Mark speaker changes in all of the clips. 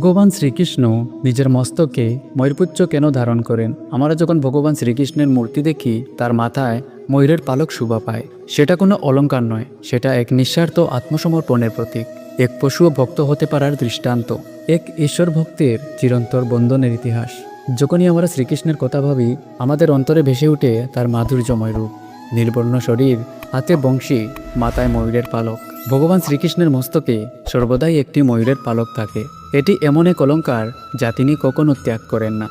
Speaker 1: ভগবান শ্রীকৃষ্ণ নিজের মস্তকে ময়ূরপুচ্ছ কেন ধারণ করেন? আমরা যখন ভগবান শ্রীকৃষ্ণের মূর্তি দেখি, তার মাথায় ময়ূরের পালক শোভা পায়। সেটা কোনো অলঙ্কার নয়, সেটা এক নিঃস্বার্থ আত্মসমর্পণের প্রতীক। এক পশু ভক্ত হতে পারার দৃষ্টান্ত। এক ঈশ্বর ভক্তের চিরন্তর বন্ধনের ইতিহাস। যখনই আমরা শ্রীকৃষ্ণের কথা ভাবি, আমাদের অন্তরে ভেসে উঠে তার মাধুর্যময় রূপ। নীলবর্ণ শরীর, হাতে বংশী, মাথায় ময়ূরের পালক। ভগবান শ্রীকৃষ্ণের মস্তকে সর্বদাই একটি ময়ূরের পালক থাকে। এটি এমন এক অলঙ্কার যা তিনি কখনো ত্যাগ করেন না।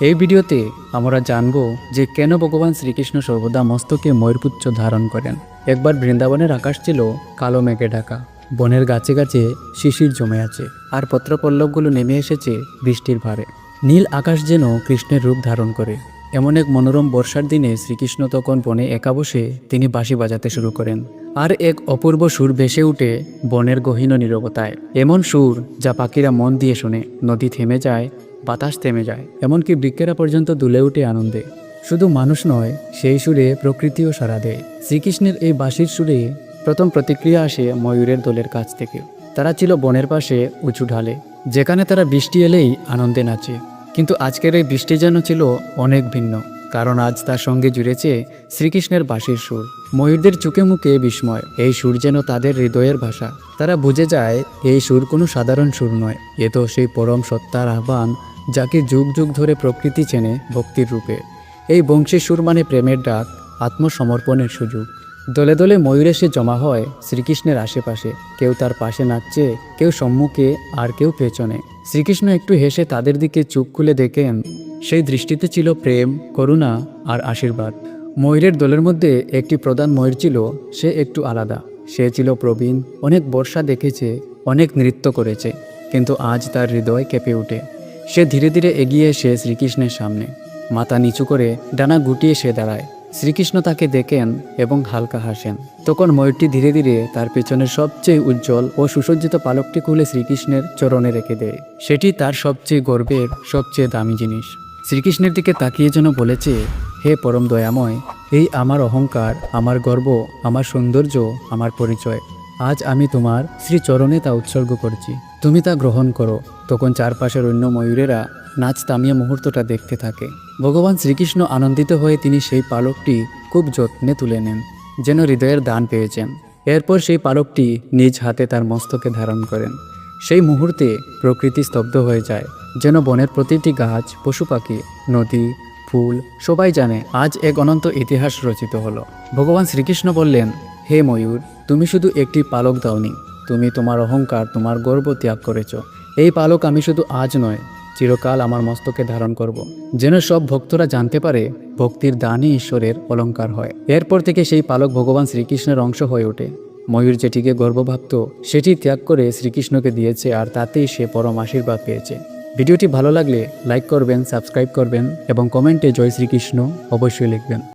Speaker 1: এই ভিডিওতে আমরা জানব যে কেন ভগবান শ্রীকৃষ্ণ সর্বদা মস্তকে ময়ূরপুচ্ছ ধারণ করেন। একবার বৃন্দাবনের আকাশ ছিল কালো মেঘে ঢাকা। বনের গাছে গাছে শিশির জমে আছে আর পত্রপল্লবগুলো নেমে এসেছে বৃষ্টির ভারে। নীল আকাশ যেন কৃষ্ণের রূপ ধারণ করে। এমন এক মনোরম বর্ষার দিনে শ্রীকৃষ্ণ তখন বনে একা বসে তিনি বাঁশি বাজাতে শুরু করেন। আর এক অপূর্ব সুর ভেসে উঠে বনের গহীন নীরবতায়। এমন সুর যা পাখিরা মন দিয়ে শোনে, নদী থেমে যায়, বাতাস থেমে যায়, এমনকি বৃক্ষেরা পর্যন্ত দুলে উঠে আনন্দে। শুধু মানুষ নয়, সেই সুরে প্রকৃতিও সাড়া দেয়। শ্রীকৃষ্ণের এই বাঁশির সুরে প্রথম প্রতিক্রিয়া আসে ময়ূরের দলের কাছ থেকে। তারা ছিল বনের পাশে উঁচু ঢালে, যেখানে তারা বৃষ্টি এলেই আনন্দে নাচে। কিন্তু আজকের এই বৃষ্টি যেন ছিল অনেক ভিন্ন, কারণ আজ তার সঙ্গে জুড়েছে শ্রীকৃষ্ণের বাঁশির সুর। ময়ূরদের চুকে মুখে বিস্ময়, এই সুর যেন তাদের হৃদয়ের ভাষা। তারা বুঝে যায়, এই সুর কোনো সাধারণ সুর নয়, এ তো সেই পরম সত্তার আহ্বান, যাকে যুগ যুগ ধরে প্রকৃতি চেনে ভক্তির রূপে। এই বংশী সুর মানে প্রেমের ডাক, আত্মসমর্পণের সুযোগ। দলে দলে ময়ূর এসে জমা হয় শ্রীকৃষ্ণের আশেপাশে। কেউ তার পাশে নাচছে, কেউ সম্মুখে, আর কেউ পেছনে। শ্রীকৃষ্ণ একটু হেসে তাদের দিকে চুপ খুলে দেখেন, সেই দৃষ্টিতে ছিল প্রেম, করুণা, আর আশীর্বাদ। ময়ূরের দলের মধ্যে একটি প্রধান ময়ূর ছিল, সে একটু আলাদা। সে ছিল প্রবীণ, অনেক বর্ষা দেখেছে, অনেক নৃত্য করেছে, কিন্তু আজ তার হৃদয় কেঁপে ওঠে। সে ধীরে ধীরে এগিয়ে এসে শ্রীকৃষ্ণের সামনে। মাথা নিচু করে ডানা গুটিয়ে সে দাঁড়ায়। শ্রীকৃষ্ণ তাকে দেখেন এবং হালকা হাসেন। তখন ময়ূরটি ধীরে ধীরে তার পেছনের সবচেয়ে উজ্জ্বল ও সুসজ্জিত পালকটি খুলে শ্রীকৃষ্ণের চরণে রেখে দেয়। সেটি তার সবচেয়ে গর্বের, সবচেয়ে দামি জিনিস। শ্রীকৃষ্ণের দিকে তাকিয়ে যেন বলেছে, হে পরম দয়াময়, এই আমার অহংকার, আমার গর্ব, আমার সৌন্দর্য, আমার পরিচয়। আজ আমি তোমার শ্রীচরণে তা উৎসর্গ করছি। তুমি তা গ্রহণ করো। তখন চারপাশের অন্য ময়ূরেরা নাচ থামিয়ে মুহূর্তটা দেখতে থাকে। ভগবান শ্রীকৃষ্ণ আনন্দিত হয়ে তিনি সেই পালকটি খুব যত্নে তুলে নেন, যেন হৃদয়ের দান পেয়েছেন। এরপর সেই পালকটি নিজ হাতে তার মস্তকে ধারণ করেন। সেই মুহূর্তে প্রকৃতি স্তব্ধ হয়ে যায়, যেন বনের প্রতিটি গাছ, পশু পাখি, নদী, ফুল, সবাই জানে আজ এক অনন্ত ইতিহাস রচিত হলো। ভগবান শ্রীকৃষ্ণ বললেন, হে ময়ূর, তুমি শুধু একটি পালক দাওনি। তুমি তোমার অহংকার, তোমার গর্ব ত্যাগ করেছ। এই পালক আমি শুধু আজ নয় চিরকাল আমার মস্তকে ধারণ করব। যেন সব ভক্তরা জানতে পারে, ভক্তির দানই ঈশ্বরের অলঙ্কার হয়। এরপর থেকে সেই পালক ভগবান শ্রীকৃষ্ণের অংশ হয়ে ওঠে। ময়ূর যেটিকে গর্বভাবত সেটি ত্যাগ করে শ্রীকৃষ্ণকে দিয়েছে আর তাতেই সে পরম আশীর্বাদ পেয়েছে। ভিডিওটি ভালো লাগলে লাইক করবেন, সাবস্ক্রাইব করবেন এবং কমেন্টে জয় শ্রীকৃষ্ণ অবশ্যই লিখবেন।